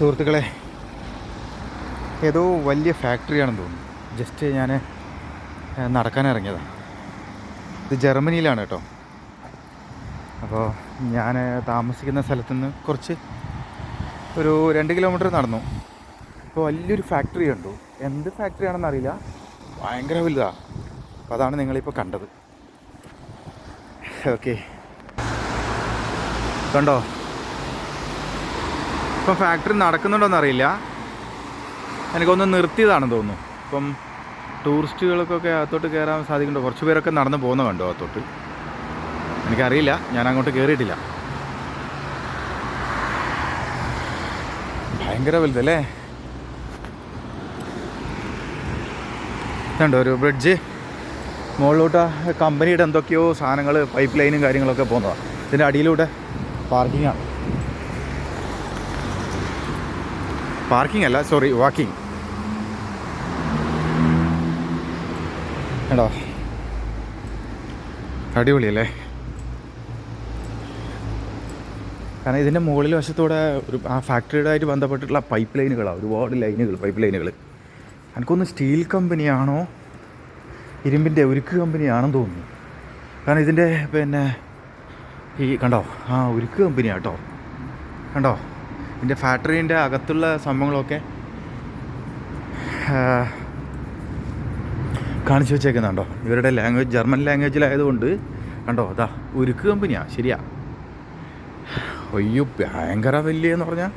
സുഹൃത്തുക്കളെ ഏതോ വലിയ ഫാക്ടറിയാണെന്ന് തോന്നുന്നു. ജസ്റ്റ് ഞാൻ നടക്കാൻ ഇറങ്ങിയതാണ് ഇത് ജർമ്മനിയിലാണ് കേട്ടോ. അപ്പോൾ ഞാൻ താമസിക്കുന്ന സ്ഥലത്തു നിന്ന് കുറച്ച് ഒരു രണ്ട് കിലോമീറ്റർ നടന്നു. അപ്പോൾ വലിയൊരു ഫാക്ടറി ഉണ്ടോ എന്ത് ഫാക്ടറി ആണെന്ന് അറിയില്ല. ഭയങ്കര വലുതാണ് അപ്പോൾ അതാണ് നിങ്ങളിപ്പോൾ കണ്ടത്. ഓക്കെ. കണ്ടോ ഇപ്പം ഫാക്ടറി നടക്കുന്നുണ്ടോയെന്ന് അറിയില്ല എനിക്കൊന്ന് നിർത്തിയതാണെന്ന് തോന്നുന്നു. ഇപ്പം ടൂറിസ്റ്റുകൾക്കൊക്കെ അകത്തോട്ട് കയറാൻ സാധിക്കുന്നുണ്ട്? കുറച്ച് പേരൊക്കെ നടന്ന് പോകുന്ന കണ്ടു അകത്തോട്ട്? എനിക്കറിയില്ല. ഞാൻ അങ്ങോട്ട് കയറിയിട്ടില്ല ഭയങ്കര വലുതല്ലേ ഇതുണ്ടോ ഒരു ബ്രിഡ്ജ് മുകളിലോട്ട് കമ്പനിയുടെ എന്തൊക്കെയോ സാധനങ്ങൾ പൈപ്പ് ലൈനും കാര്യങ്ങളൊക്കെ പോകുന്നതാണ് ഇതിന്റെ അടിയിലൂടെ പാർക്കിംഗ് പാർക്കിംഗ് അല്ല സോറി വാക്കിംഗ് എടോ. അടിപൊളിയല്ലേ? കാരണം ഇതിന്റെ മുകളിൽ വശത്തൂടെ ഒരു ആ ഫാക്ടറിയുടെ ആയിട്ട് ബന്ധപ്പെട്ടിട്ടുള്ള പൈപ്പ് ലൈനുകളാണ് ഒരുപാട് ലൈനുകൾ പൈപ്പ് ലൈനുകൾ എനിക്കൊന്ന് സ്റ്റീൽ കമ്പനിയാണോ ഇരുമ്പിന്റെ ഉരുക്ക് കമ്പനിയാണെന്ന് തോന്നുന്നു. കാരണം ഇതിന്റെ പിന്നെ ഈ കണ്ടോ? ആ ഉരുക്ക് കമ്പനിയാണ് കേട്ടോ. കണ്ടോ? ഇതിന്റെ ഫാക്ടറീന്റെ അകത്തുള്ള സംഭവങ്ങളൊക്കെ കാണിച്ചു വെച്ചേക്കുന്നുണ്ടോ? ഇവരുടെ ലാംഗ്വേജ് ജർമ്മൻ ലാംഗ്വേജിലായതുകൊണ്ട് കണ്ടോ അതാ ഉരുക്ക് കമ്പനിയാ ശരിയാ. അയ്യോ ഭയങ്കര വലിയ എന്ന് പറഞ്ഞാൽ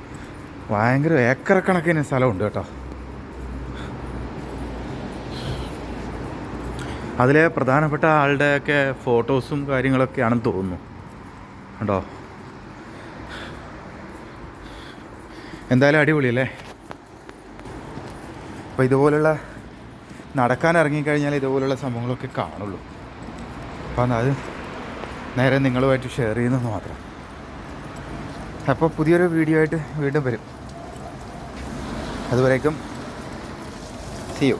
ഭയങ്കര ഏക്കർ കണക്കിന് സ്ഥലമുണ്ട് കേട്ടോ. അതിലെ പ്രധാനപ്പെട്ട ആളുടെയൊക്കെ ഫോട്ടോസും കാര്യങ്ങളൊക്കെയാണെന്ന് തോന്നുന്നു. കണ്ടോ? എന്തായാലും അടിപൊളിയല്ലേ? അപ്പോൾ ഇതുപോലുള്ള നടക്കാൻ ഇറങ്ങിക്കഴിഞ്ഞാൽ ഇതുപോലുള്ള സംഭവങ്ങളൊക്കെ കാണുള്ളൂ. അപ്പം അത് നേരെ നിങ്ങളുമായിട്ട് ഷെയർ ചെയ്യുന്നത് മാത്രം. അപ്പോൾ പുതിയൊരു വീഡിയോ ആയിട്ട് വീണ്ടും വരും. അതുവരേക്കും സി യു